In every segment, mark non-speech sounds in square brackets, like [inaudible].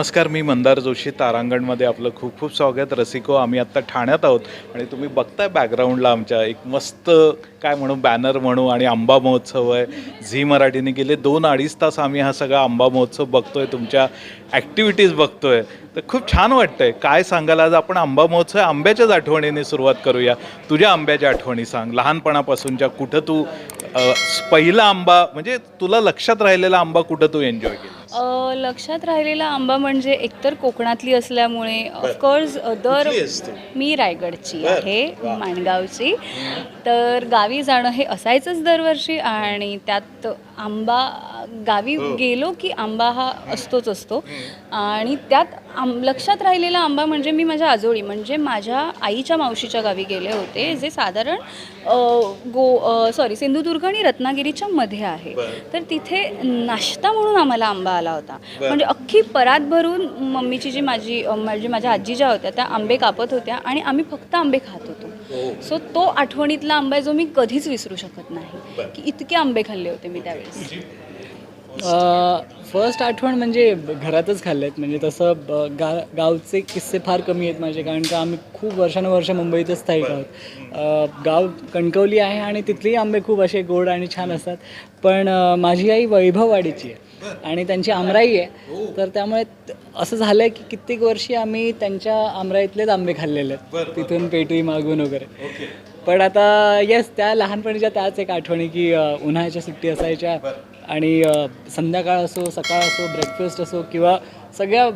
नमस्कार मी मंदार जोशी. तारांगणमध्ये आपलं खूप खूप स्वागत. रसिको आम्ही आत्ता ठाण्यात आहोत आणि तुम्ही बघताय बॅकग्राऊंडला आमच्या. एक मस्त काय म्हणू बॅनर म्हणू आणि आंबा महोत्सव आहे. झी मराठीने गेले दोन अडीच तास आम्ही हा सगळा आंबा महोत्सव बघतोय तुमच्या ॲक्टिव्हिटीज बघतोय. तर खूप छान वाटतंय. काय सांगाल आज आपण आंबा महोत्सव आंब्याच्याच आठवणीने सुरुवात करूया. तुझ्या आंब्याच्या आठवणी सांग. लहानपणापासूनच्या कुठं तू पहिला आंबा म्हणजे तुला लक्षात राहिलेला आंबा कुठं तू एन्जॉय केला? अ, लक्षात राहिलेला आंबा म्हणजे एकतर कोकणातली असल्यामुळे ऑफकोर्स दर कुठली आहेस तू? मी रायगडची बर. आहे माणगावची तर गावी जाणं हे असायचंच दरवर्षी आणि त्यात आंबा गावी हो. गेलो की आंबा हा असतोच असतो. आणि त्यात आम लक्षात राहिलेला आंबा म्हणजे मी माझ्या आजोळी म्हणजे माझ्या आईच्या मावशीच्या गावी गेले होते जे साधारण गो सॉरी सिंधुदुर्ग आणि रत्नागिरीच्या मध्ये आहे. तर तिथे नाश्ता म्हणून आम्हाला आंबा आला होता. म्हणजे अख्खी परात भरून मम्मीची जी माझी म्हणजे माझ्या आजी ज्या होत्या त्या आंबे कापत होत्या आणि आम्ही फक्त आंबे खात होतो. सो तो आठवणीतला आंबा आहे जो मी कधीच विसरू शकत नाही. की इतके आंबे खाल्ले होते मी त्यावेळेस. फर्स्ट आठवण म्हणजे घरातच खाल्लेत. म्हणजे तसं गा गावचे किस्से फार कमी आहेत माझे कारण का आम्ही खूप वर्षानुवर्ष मुंबईतच स्थायिक आहोत. गाव कणकवली आहे आणि तिथलेही आंबे खूप असे गोड आणि छान असतात. पण माझी आई वैभववाडीची आहे आणि त्यांची आमराई आहे. तर त्यामुळे असं झालं आहे की कित्येक वर्षी आम्ही त्यांच्या आमराईतलेच आंबे खाल्लेले आहेत. तिथून पेटवी मागून वगैरे. पण आता येस त्या लहानपणीच्या त्याच एक आठवणी की उन्हाळ्याच्या सुट्टी असायच्या. आणि संध्याकाळ असो सकाळ असो ब्रेकफास्ट असो किंवा सगळ्या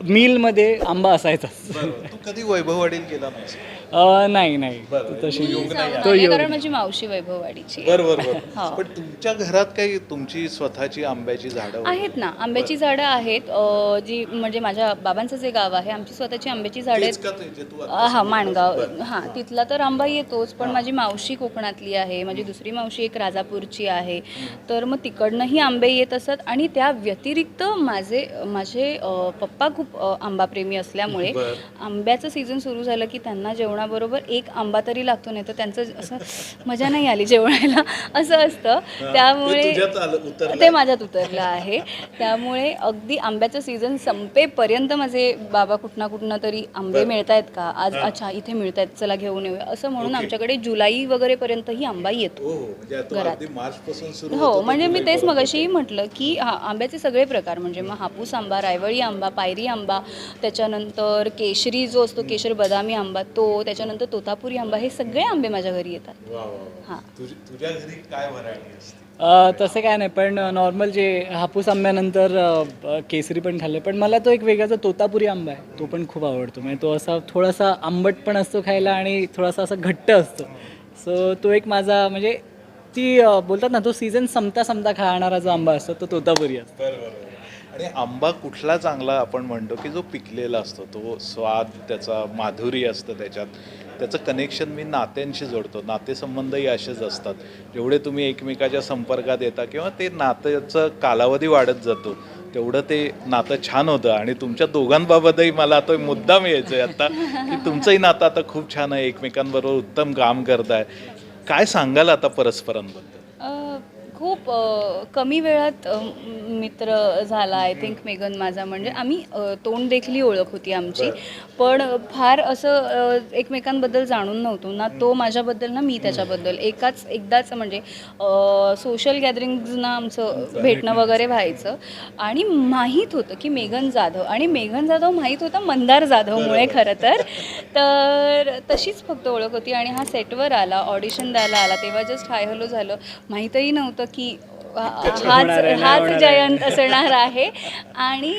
मीलमध्ये आंबा असायचाच तू कधी वैभववाडीत गेला नाहीस अ, नाही नाही. तशी तो नाही, योग कारण माझी मावशी वैभववाडीची आहे. हो. पण तुमच्या घरात काही तुमची स्वतःची आंब्याची झाडं वगैरे? आहेत ना आंब्याची झाडं आहेत. अ, जी म्हणजे माझ्या बाबांचं जे गाव आहे आमची स्वतःची आंब्याची झाडं तेच आहेत. का ते जे तू अ, आता हा माणगाव. हां तिथला तर आंबा येतोच पण माझी मावशी कोकणातली आहे. माझी दुसरी मावशी एक राजापूरची आहे. तर मग तिकडनंही आंबे येत असत आणि त्या व्यतिरिक्त माझे माझे अ, पप्पा खूप अ, आंबाप्रेमी असल्यामुळे. आंब्याचं सीझन सुरू झालं की त्यांना जेवणाबरोबर एक आंबा तरी लागतो नाही तर त्यांचं असं मजा नाही आली जेवणाला. [laughs] असं असतं. त्यामुळे ते माझ्यात उतरलं आहे. त्यामुळे अगदी आंब्याचं सीझन संपेपर्यंत माझे बाबा कुठना कुठनं तरी आंबे मिळत आहेत का? आज अच्छा इथे मिळत आहेत चला घेऊन येऊया. असं म्हणून. आमच्याकडे जुलै वगैरे पर्यंतही आंबा येतो. हो हो. म्हणजे घरात. हो म्हणजे मी तेच पर्यंत. मगाशी म्हटलं की हा आंब्याचे सगळे प्रकार म्हणजे मग हापूस आंबा रायवळी आंबा पायरी आंबा त्याच्यानंतर केशरी जो असतो केशर बदामी आंबा तो त्याच्यानंतर तोतापुरी आंबा हे सगळे आंबे माझ्या घरी येतात. वा, वा, वा. हां. तुझी- तुझ्या घरी काय व्हरायटी असते? अ, तसं काय नाही पण नॉर्मल जे हापूस आंब्यानंतर केसरी पण खाल्ले पण मला तो एक वेगळाचा तोतापुरी आंबा आहे तो पण खूप आवडतो. म्हणजे तो असा थोडासा आंबट पण असतो खायला आणि थोडासा असा घट्ट असतो. सो तो एक माझा म्हणजे ती बोलतात ना तो सीझन संपता संपता खाणारा जो आंबा असतो तो तोतापुरी असतो. बरोबर आणि आंबा कुठला चांगला आपण म्हणतो की जो पिकलेला असतो तो स्वाद त्याचा माधुरी असतं त्याच्यात. त्याचं कनेक्शन मी नात्यांशी जोडतो. नातेसंबंधही असेच असतात. जेवढे तुम्ही एकमेकाच्या संपर्कात येता किंवा ते नात्याचं कालावधी वाढत जातो तेवढं ते नातं छान होतं. आणि तुमच्या दोघांबाबतही मला आता मुद्दा यायचं आहे आता की तुमचंही नातं आता खूप छान आहे. एकमेकांबरोबर उत्तम काम करताय. काय सांगाल आता परस्परांबद्दल? खूप कमी वेळात मित्र झाला आय थिंक मेघन माझा म्हणजे आम्ही तोंड देखील ओळख होती आमची. पण फार असं एकमेकांबद्दल जाणून नव्हतो ना तो माझ्याबद्दल ना मी त्याच्याबद्दल. एकाच एकदाच म्हणजे सोशल गॅदरिंग्जना आमचं भेटणं वगैरे व्हायचं. आणि माहीत होतं की मेघन जाधव आणि मेघन जाधव माहीत होता मंदार जाधवमुळे खरं तर. तर तशीच फक्त ओळख होती आणि हा सेटवर आला ऑडिशन द्यायला आला तेव्हा जस्ट हाय हॅलो झालं. माहीतही नव्हतं की हाच हाच. जयंत असणार आहे. आणि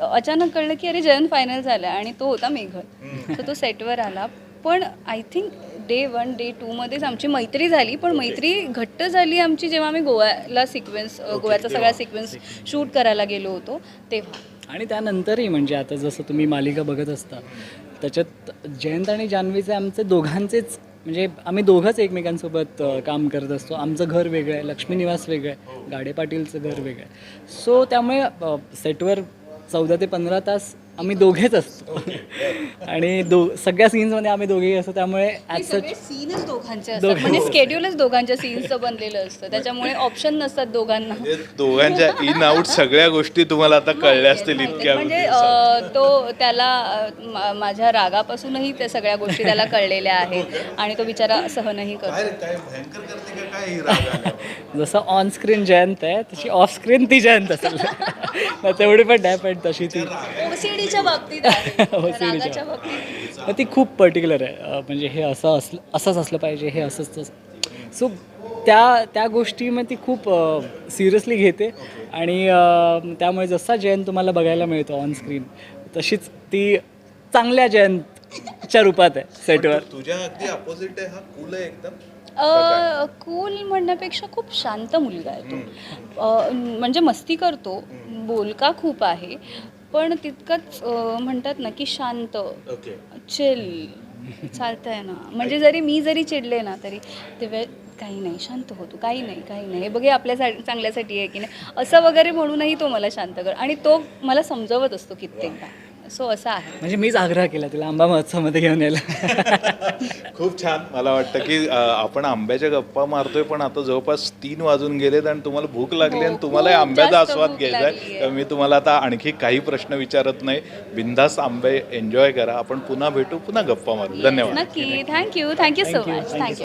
अचानक कळलं की अरे जयंत फायनल झाला आणि तो होता मेघन तर तो सेटवर आला. पण I think day one day टूमध्येच आमची मैत्री झाली. पण मैत्री घट्ट झाली आमची जेव्हा आम्ही गोव्याला सिक्वेन्स गोव्याचा सगळा सिक्वेन्स शूट करायला गेलो होतो तेव्हा. आणि त्यानंतरही म्हणजे आता जसं तुम्ही मालिका बघत असता त्याच्यात जयंत आणि जान्हवीचे आमचे दोघांचेच म्हणजे आम्ही दोघंच एकमेकांसोबत काम करत असतो. आमचं घर वेगळं आहे लक्ष्मी निवास वेगळं आहे गाडे पाटीलचं घर वेगळं आहे. सो त्यामुळे सेटवर चौदा ते पंधरा तास आम्ही दोघेच असतो. आणि दो सगळ्या सीन्समध्ये आम्ही दोघेही असतो त्यामुळे ॲज सच सीनच दोघांचे असतात. म्हणजे स्केड्यूलच दोघांच्या सीन्सचं बनलेलं असतं. त्याच्यामुळे ऑप्शन नसतात दोघांना. म्हणजे दोघांच्या इन आउट सगळ्या गोष्टी तुम्हाला आता कळल्या असतील इतक्या म्हणजे अं, तो त्याला अं, मा- माझ्या रागापासूनही त्या सगळ्या गोष्टी त्याला कळलेल्या आहेत. आणि तो बिचारा सहनही करतो. काय काय भयंकर करते का काय ही राग आल्यावर? [laughs] जसं ऑन स्क्रीन जयंत आहे तशी ऑफ स्क्रीन ती जयंत असेल. [laughs] मग तेवढी पण नाही पण तशी ती. ओसीडीच्या बाबतीत आहे. [laughs] OCD च्या. रागाच्या बाबतीत. मग ती खूप पर्टिक्युलर आहे. अं, म्हणजे हे असं असलं असंच असलं पाहिजे हे असंच सो त्या त्या गोष्टी मग ती खूप सिरियसली घेते. आणि अं, त्यामुळे जसा जयंत तुम्हाला बघायला मिळतो ऑन स्क्रीन तशीच ती चांगल्या जयंतच्या रूपात आहे सेटवर तुझ्या अगदी अपोजिट आहे हा कूल आहे एकदम. कूल म्हणण्यापेक्षा खूप शांत मुलगा आहे तो. म्हणजे मस्ती करतो बोलका खूप आहे पण तितकंच म्हणतात ना की शांत चिल चालतंय ना. म्हणजे जरी मी जरी चिडले ना तरी तेव्हा काही नाही शांत होतो. काही नाही काही नाही. हे बघे आपल्या चांगल्यासाठी आहे की नाही? असं वगैरे म्हणूनही तो मला शांत कर आणि तो मला समजवत असतो कित्येकदा. सो असं आहे. म्हणजे मीच आग्रह केला तिला आंबा महोत्सवमध्ये घेऊन यायला. [laughs] खूप छान. मला वाटतं की अ, आपण आंब्याच्या गप्पा मारतोय पण आता जवळपास तीन वाजून गेलेत आणि तुम्हाला भूक लागली आणि हो, तुम्हाला खूप आंब्याचा जास्त आस्वाद भूक घ्यायचा लागलीये. आहे. तर मी तुम्हाला आता आणखी काही प्रश्न विचारत नाही. बिंदास आंबे एन्जॉय करा. आपण पुन्हा भेटू पुन्हा गप्पा मारू. धन्यवाद. नक्की. Thank you. Thank you so much. Thank you